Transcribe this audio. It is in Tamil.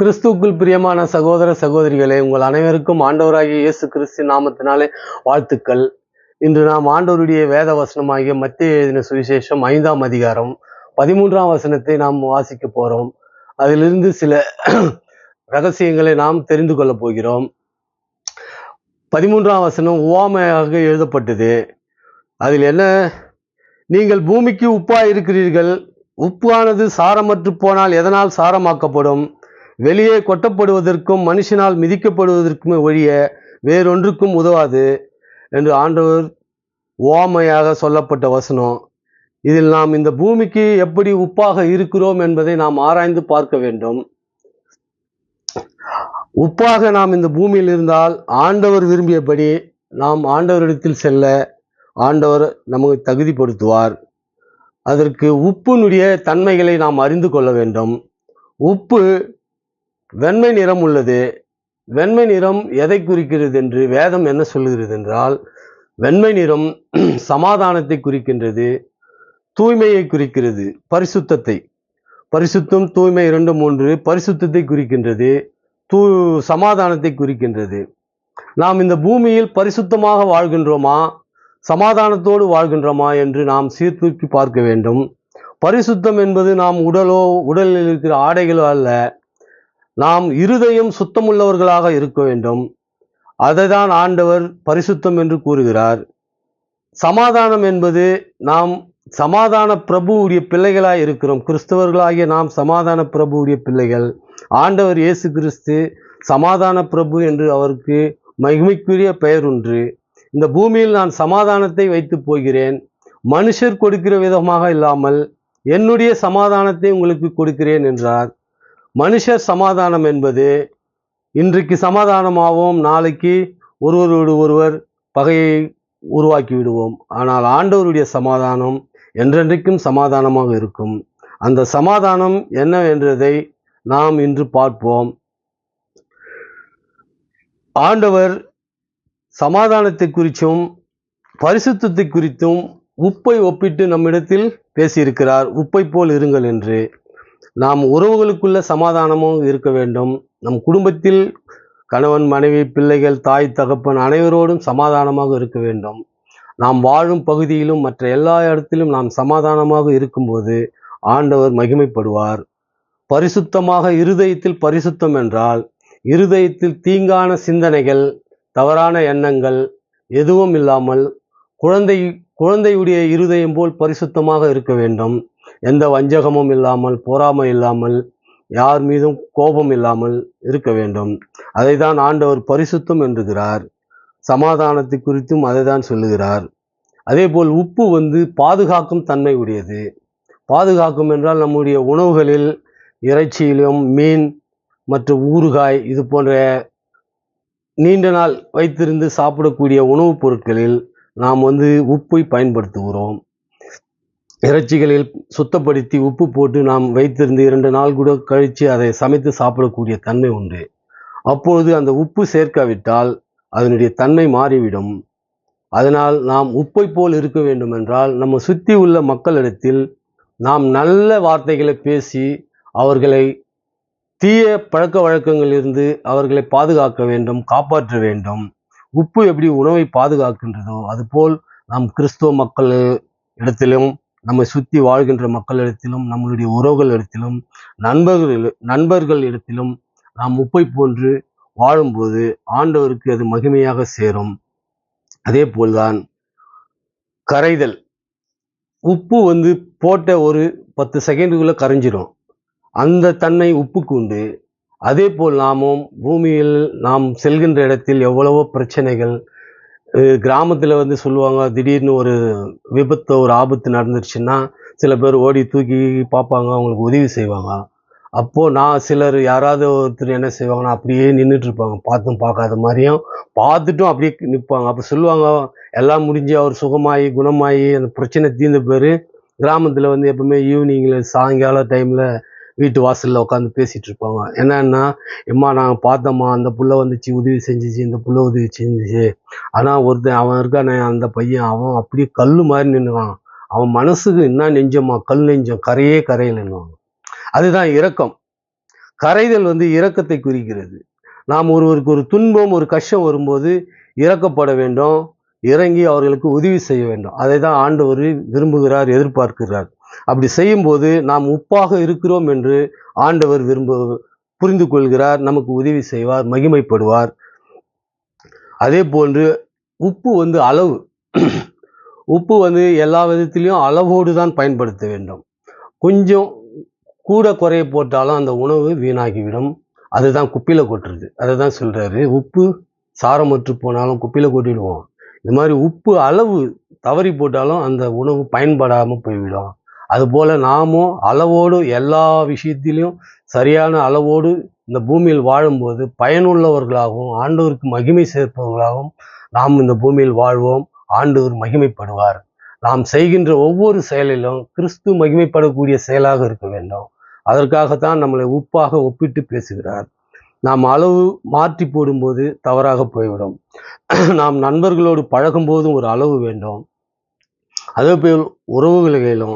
கிறிஸ்துவுக்குள் பிரியமான சகோதர சகோதரிகளே உங்கள் அனைவருக்கும் ஆண்டவராகிய இயேசு கிறிஸ்து நாமத்தினாலே வாழ்த்துக்கள். இன்று நாம் ஆண்டவருடைய வேத வசனமாகிய மத்திய எழுதின சுவிசேஷம் ஐந்தாம் அதிகாரம் பதிமூன்றாம் வசனத்தை நாம் வாசிக்க போறோம். அதிலிருந்து சில ரகசியங்களை நாம் தெரிந்து கொள்ளப் போகிறோம். பதிமூன்றாம் வசனம் உவாமையாக எழுதப்பட்டது. அதில் என்ன? நீங்கள் பூமிக்கு உப்பாக இருக்கிறீர்கள் உப்பானது சாரமற்று போனால் எதனால் சாரமாக்கப்படும்? வெளியே கொட்டப்படுவதற்கும் மனுஷனால் மிதிக்கப்படுவதற்குமே ஒழிய வேறொன்றுக்கும் உதவாது என்று ஆண்டவர் ஓமையாக சொல்லப்பட்ட வசனம். இதில் நாம் இந்த பூமிக்கு எப்படி உப்பாக இருக்கிறோம் என்பதை நாம் ஆராய்ந்து பார்க்க வேண்டும். உப்பாக நாம் இந்த பூமியில் இருந்தால் ஆண்டவர் விரும்பியபடி நாம் ஆண்டவரிடத்தில் செல்ல ஆண்டவர் நமக்கு தகுதிப்படுத்துவார். அதற்கு உப்பினுடைய தன்மைகளை நாம் அறிந்து கொள்ள வேண்டும். உப்பு வெண்மை நிறம் உள்ளது. வெண்மை நிறம் எதை குறிக்கிறது என்று வேதம் என்ன சொல்லுகிறது என்றால் வெண்மை நிறம் சமாதானத்தை குறிக்கின்றது தூய்மையை குறிக்கிறது பரிசுத்தத்தை. பரிசுத்தம் தூய்மை இரண்டு மூன்று பரிசுத்தத்தை குறிக்கின்றது தூ சமாதானத்தை குறிக்கின்றது. நாம் இந்த பூமியில் பரிசுத்தமாக வாழ்கின்றோமா சமாதானத்தோடு வாழ்கின்றோமா என்று நாம் சீர்தூக்கி பார்க்க வேண்டும். பரிசுத்தம் என்பது நாம் உடலோ உடலில் இருக்கிற ஆடைகளோ அல்ல நாம் இருதயம் சுத்தமுள்ளவர்களாக இருக்க வேண்டும். அதை தான் ஆண்டவர் பரிசுத்தம் என்று கூறுகிறார். சமாதானம் என்பது நாம் சமாதான பிரபுவுடைய பிள்ளைகளாக இருக்கிறோம். கிறிஸ்தவர்களாகிய நாம் சமாதான பிரபுவுடைய பிள்ளைகள். ஆண்டவர் இயேசு கிறிஸ்து சமாதான பிரபு என்று அவருக்கு மகிமைக்குரிய பெயர் ஒன்று இந்த பூமியில் நான் சமாதானத்தை வைத்து போகிறேன். மனுஷர் கொடுக்கிற விதமாக இல்லாமல் என்னுடைய சமாதானத்தை உங்களுக்கு கொடுக்கிறேன் என்றார். மனுஷர் சமாதானம் என்பது இன்றைக்கு சமாதானமாகவும் நாளைக்கு ஒருவரோடு ஒருவர் பகையை உருவாக்கி விடுவோம். ஆனால் ஆண்டவருடைய சமாதானம் என்றென்றைக்கும் சமாதானமாக இருக்கும். அந்த சமாதானம் என்னவென்றதை நாம் இன்று பார்ப்போம். ஆண்டவர் சமாதானத்தை குறித்தும் பரிசுத்தத்தை குறித்தும் உப்பை ஒப்பிட்டு நம்மிடத்தில் பேசியிருக்கிறார். உப்பை போல் இருங்கள் என்று. நாம் உறவுகளுக்குள்ள சமாதானமும் இருக்க வேண்டும். நம் குடும்பத்தில் கணவன் மனைவி பிள்ளைகள் தாய் தகப்பன் அனைவரோடும் சமாதானமாக இருக்க வேண்டும். நாம் வாழும் பகுதியிலும் மற்ற எல்லா இடத்திலும் நாம் சமாதானமாக இருக்கும்போது ஆண்டவர் மகிமைப்படுவார். பரிசுத்தமாக இருதயத்தில் பரிசுத்தம் என்றால் இருதயத்தில் தீங்கான சிந்தனைகள் தவறான எண்ணங்கள் எதுவும் இல்லாமல் குழந்தை குழந்தையுடைய இருதயம் போல் பரிசுத்தமாக இருக்க வேண்டும். எந்த வஞ்சகமும் இல்லாமல் பொறாமை இல்லாமல் யார் மீதும் கோபம் இல்லாமல் இருக்க வேண்டும். அதை தான் ஆண்டவர் பரிசுத்தம் என்றுகிறார் சமாதானத்தை குறித்தும் அதை தான் சொல்லுகிறார். அதே போல் உப்பு வந்து பாதுகாக்கும் தன்மை உடையது. பாதுகாக்கும் என்றால் நம்முடைய உணவுகளில் இறைச்சியிலும் மீன் மற்றும் ஊறுகாய் இது போன்ற நீண்ட நாள் வைத்திருந்து சாப்பிடக்கூடிய உணவுப் பொருட்களில் நாம் வந்து உப்பை பயன்படுத்துகிறோம். இறைச்சிகளில் சுத்தப்படுத்தி உப்பு போட்டு நாம் வைத்திருந்து இரண்டு நாள் கூட கழித்து அதை சமைத்து சாப்பிடக்கூடிய தன்மை உண்டு. அப்பொழுது அந்த உப்பு சேர்க்காவிட்டால் அதனுடைய தன்மை மாறிவிடும். அதனால் நாம் உப்பை போல் இருக்க வேண்டும் என்றால் நம்ம சுற்றி உள்ள மக்களிடத்தில் நாம் நல்ல வார்த்தைகளை பேசி அவர்களை தீய பழக்க வழக்கங்களிலிருந்து அவர்களை பாதுகாக்க வேண்டும் காப்பாற்ற வேண்டும். உப்பு எப்படி உணவை பாதுகாக்கின்றதோ அதுபோல் நாம் கிறிஸ்துவ மக்கள் இடத்திலும் நம்மை சுற்றி வாழ்கின்ற மக்களிடத்திலும் நம்மளுடைய உறவுகள் இடத்திலும் நண்பர்கள் நண்பர்கள் இடத்திலும் நாம் உப்பை போன்று வாழும்போது ஆண்டவருக்கு அது மகிமையாக சேரும். அதே போல்தான் கரைதல். உப்பு வந்து போட்ட ஒரு பத்து செகண்டுக்குள்ள கரைஞ்சிரும். அந்த தன்மை உப்புக்கு உண்டு. அதே போல் நாமும் பூமியில் நாம் செல்கின்ற இடத்தில் எவ்வளவோ பிரச்சனைகள் கிராமத்தில் வந்து சொல்லுவாங்க திடீர்னு ஒரு விபத்து ஒரு ஆபத்து நடந்துருச்சுன்னா சில பேர் ஓடி தூக்கி பார்ப்பாங்க அவங்களுக்கு உதவி செய்வாங்க. அப்போது நான் சிலர் யாராவது ஒருத்தர் என்ன செய்வாங்கன்னா அப்படியே நின்றுட்டுருப்பாங்க பார்த்தும் பார்க்காத மாதிரியும் பார்த்துட்டும் அப்படியே நிற்பாங்க அப்போ சொல்லுவாங்க எல்லாம் முடிஞ்சு அவர் சுகமாகி குணமாகி அந்த பிரச்சனை தீர்ந்த பேர் கிராமத்தில் வந்து எப்பவுமே ஈவினிங்கில் சாயங்கால டைமில் வீட்டு வாசலில் உட்காந்து பேசிகிட்டு இருப்பாங்க. என்னன்னா எம்மா நாங்கள் பார்த்தோம்மா அந்த புள்ள வந்துச்சு உதவி செஞ்சுச்சு இந்த புள்ள உதவி செஞ்சுச்சு. ஆனால் ஒருத்தன் அவன் இருக்கானே அந்த பையன் அவன் அப்படியே கல் மாதிரி நின்றுவான் அவன் மனசுக்கு என்ன நெஞ்சம்மா? கல் நெஞ்சம் கரையே கரையில் நின்றுவாங்க அதுதான் இரக்கம். கரைதல் வந்து இரக்கத்தை குறிக்கிறது. நாம் ஒருவருக்கு ஒரு துன்பம் ஒரு கஷ்டம் வரும்போது இறக்கப்பட வேண்டும். இறங்கி அவர்களுக்கு உதவி செய்ய வேண்டும். அதை தான் ஆண்டவர் விரும்புகிறார் எதிர்பார்க்கிறார். அப்படி செய்யும்போது நாம் உப்பாக இருக்கிறோம் என்று ஆண்டவர் விரும்ப புரிந்து கொள்கிறார் நமக்கு உதவி செய்வார் மகிமைப்படுவார். அதே போன்று உப்பு வந்து அளவு. உப்பு வந்து எல்லா விதத்திலையும் அளவோடு தான் பயன்படுத்த வேண்டும். கொஞ்சம் கூட குறைய போட்டாலும் அந்த உணவு வீணாகிவிடும். அதுதான் குப்பியில் கொட்டுறது. அதை தான் சொல்றாரு. உப்பு சாரமற்று போனாலும் குப்பியில் கொட்டிடுவோம். இந்த மாதிரி உப்பு அளவு தவறி போட்டாலும் அந்த உணவு பயன்படாமல் போய்விடும். அதுபோல் நாமும் அளவோடு எல்லா விஷயத்திலையும் சரியான அளவோடு இந்த பூமியில் வாழும்போது பயனுள்ளவர்களாகவும் ஆண்டவருக்கு மகிமை சேர்ப்பவர்களாகவும் நாம் இந்த பூமியில் வாழ்வோம். ஆண்டவர் மகிமைப்படுவார். நாம் செய்கின்ற ஒவ்வொரு செயலிலும் கிறிஸ்து மகிமைப்படக்கூடிய செயலாக இருக்க வேண்டும். அதற்காகத்தான் நம்மளை உப்பாக ஒப்பிட்டு பேசுகிறார். நாம் அளவு மாற்றி போடும்போது தவறாக போய்விடும். நாம் நண்பர்களோடு பழகும் போதும் ஒரு அளவு வேண்டும். அதே போல் உறவுகளிலும்